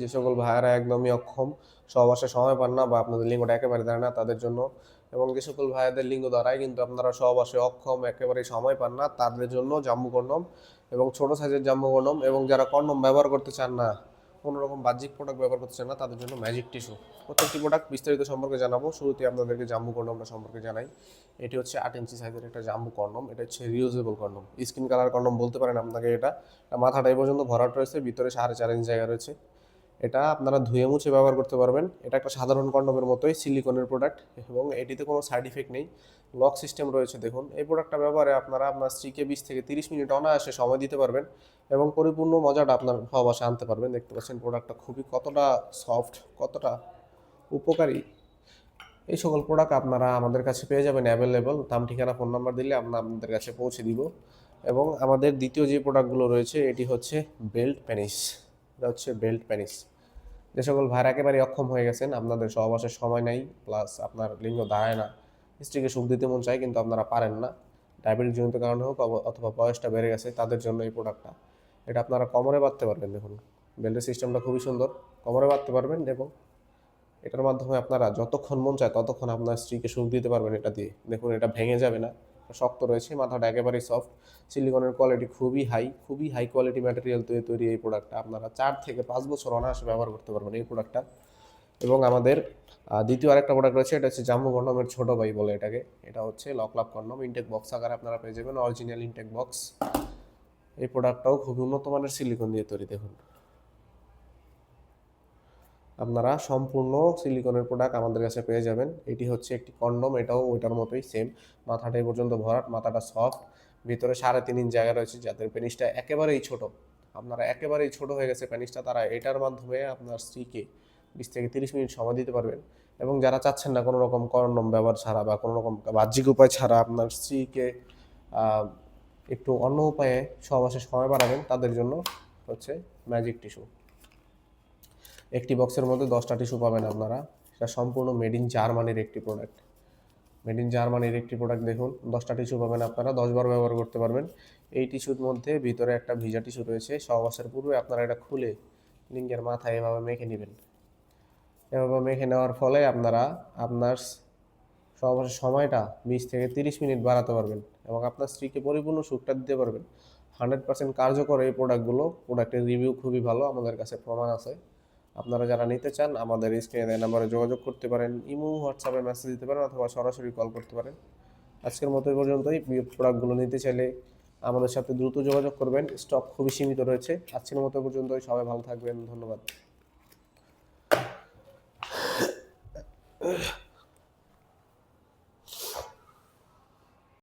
যে সকল ভাইয়ারা একদমই অক্ষম, সহবাসে সময় পান না বা আপনাদের লিঙ্গটা একেবারে দেয় না তাদের জন্য। এবং যে সকল ভাইয়াদের লিঙ্গ দ্বারাই কিন্তু আপনারা সহবাসে অক্ষম, একেবারে সময় পান না, তাদের জন্য জাম্বু কন্ডম এবং ছোট সাইজের জাম্বু কন্ডম এবং যারা কন্ডম ব্যবহার করতে চান না কোনো রকম বাহ্যিক প্রোডাক্ট ব্যবহার করতে চান না, তাদের জন্য ম্যাজিক টিস্যু প্রত্যেকটি প্রোডাক্ট বিস্তারিত সম্পর্কে জানাব, শুরুতে আপনাদেরকে জাম্বু কন্ডমটা সম্পর্কে জানাই। এটি হচ্ছে আট ইঞ্চি সাইজের একটা জাম্বু কন্ডম এটা হচ্ছে reusable condom skin colour condom বলতে পারেন আপনাকে এটা। এটা মাথাটা এই পর্যন্ত ভরাট রয়েছে, ভিতরে সাড়ে চার ইঞ্চি জায়গা রয়েছে। এটা আপনারা ধুয়ে মুছে ব্যবহার করতে পারবেন। এটা একটা সাধারণ কন্ডমের মতোই সিলিকনের প্রোডাক্ট এবং এটিতে কোনো সাইড ইফেক্ট নেই। লক সিস্টেম রয়েছে, দেখুন। এই প্রোডাক্টটা ব্যবহারে আপনারা আপনার স্ত্রীকে বিশ থেকে তিরিশ মিনিট অনায়াসে সময় দিতে পারবেন এবং পরিপূর্ণ মজাটা আপনার ভালোবাসা আনতে পারবেন। দেখতে পাচ্ছেন প্রোডাক্টটা খুবই কতটা সফট কতটা উপকারী। এই সকল প্রোডাক্ট আপনারা আমাদের কাছে পেয়ে যাবেন অ্যাভেলেবল দাম, ঠিকানা ফোন নাম্বার দিলে আমরা আপনাদের কাছে পৌঁছে দিব। এবং আমাদের দ্বিতীয় যে প্রোডাক্টগুলো রয়েছে, এটি হচ্ছে বেল্ট প্যানিস এটা হচ্ছে বেল্ট প্যানিস। যে সকল ভাইরা একেবারে অক্ষম হয়ে গেছেন, আপনাদের সহবাসের সময় নাই, প্লাস আপনার লিঙ্গ দাঁড়ায় না। স্ত্রীকে সুখ দিতে মন চায়, কিন্তু আপনারা পারেন না। ডায়াবেটিক জনিত কারণে হোক অথবা বয়সটা বেড়ে গেছে, তাদের জন্য এই প্রোডাক্টটা এটা আপনারা কমরে বাঁধতে পারবেন, দেখুন। বেল্টের সিস্টেমটা খুবই সুন্দর। কমরে বাঁধতে পারবেন এবং এটার মাধ্যমে আপনারা যতক্ষণ মন চায়, ততক্ষণ আপনার স্ত্রীকে সুখ দিতে পারবেন এটা দিয়ে। দেখুন, এটা ভেঙে যাবে না। শক্ত রয়েছে, মাথাটা একেবারেই সফট সিলিকনের কোয়ালিটি খুবই হাই খুবই হাই কোয়ালিটি ম্যাটেরিয়াল দিয়ে তৈরি এই প্রোডাক্টটা আপনারা চার থেকে পাঁচ বছর অনায়াসে ব্যবহার করতে পারবেন এই প্রোডাক্টটা এবং আমাদের দ্বিতীয় আরেকটা প্রোডাক্ট রয়েছে, এটা হচ্ছে জাম্বু কন্ডমের ছোট ভাই বলে এটাকে। এটা হচ্ছে লকলাপ কন্ডম ইনটেক বক্স আকারে আপনারা পেয়ে যাবেন অরিজিনাল ইনটেক বক্স এই প্রোডাক্টটাও খুবই উন্নত মানের সিলিকন দিয়ে তৈরি, দেখুন। আপনারা সম্পূর্ণ সিলিকনের প্রোডাক্ট আমাদের কাছে পেয়ে যাবেন। এটি হচ্ছে একটি কন্ডম এটাও ওইটার মতোই সেম মাথাটা পর্যন্ত ভরাট, মাথাটা সফট ভিতরে সাড়ে তিন ইঞ্চ জায়গা রয়েছে, যাদের পেনিসটা একেবারেই ছোট। আপনারা একেবারেই ছোট হয়ে গেছে পেনিসটা তারা এটার মাধ্যমে আপনার স্ত্রীকে বিশ থেকে তিরিশ মিনিট সময় দিতে পারবেন। এবং যারা চাচ্ছেন না কোনো রকম কন্ডম ব্যবহার ছাড়া বা কোনো রকম বাহ্যিক উপায় ছাড়া আপনার স্ত্রীকে একটু অন্য উপায়ে সহবাসে সময় বাড়াবেন, তাদের জন্য হচ্ছে ম্যাজিক টিস্যু একটি বক্সের মধ্যে দশটা টিস্যু পাবেন আপনারা। এটা সম্পূর্ণ মেড ইন জার্মানির একটি প্রোডাক্ট মেড ইন জার্মানির একটি প্রোডাক্ট দেখুন, দশটা টিস্যু পাবেন আপনারা দশবার ব্যবহার করতে পারবেন। এই টিস্যুর মধ্যে ভিতরে একটা ভিজা টিস্যু রয়েছে, সহবাসের পূর্বে আপনারা এটা খুলে লিঙ্গের মাথায় এভাবে মেখে নেবেন। এভাবে মেখে নেওয়ার ফলে আপনারা আপনার সহবাসের সময়টা বিশ থেকে তিরিশ মিনিট বাড়াতে পারবেন এবং আপনার স্ত্রীকে পরিপূর্ণ সুখটা দিতে পারবেন। হান্ড্রেড পার্সেন্ট কার্যকর এই প্রোডাক্টগুলো প্রোডাক্টের রিভিউ খুবই ভালো, আমাদের কাছে প্রমাণ আছে। আপনারা যারা নিতে চান, আমাদের স্ক্রিনে নাম্বারে যোগাযোগ করতে পারেন, ইমো হোয়াটসঅ্যাপে মেসেজ দিতে পারেন অথবা সরাসরি কল করতে পারেন। আজকের মতো পর্যন্তই। প্রোডাক্টগুলো নিতে চাইলে আমাদের সাথে দ্রুত যোগাযোগ করবেন। স্টক খুবই সীমিত রয়েছে। আজকের মতো পর্যন্তই। সবাই ভালো থাকবেন। ধন্যবাদ।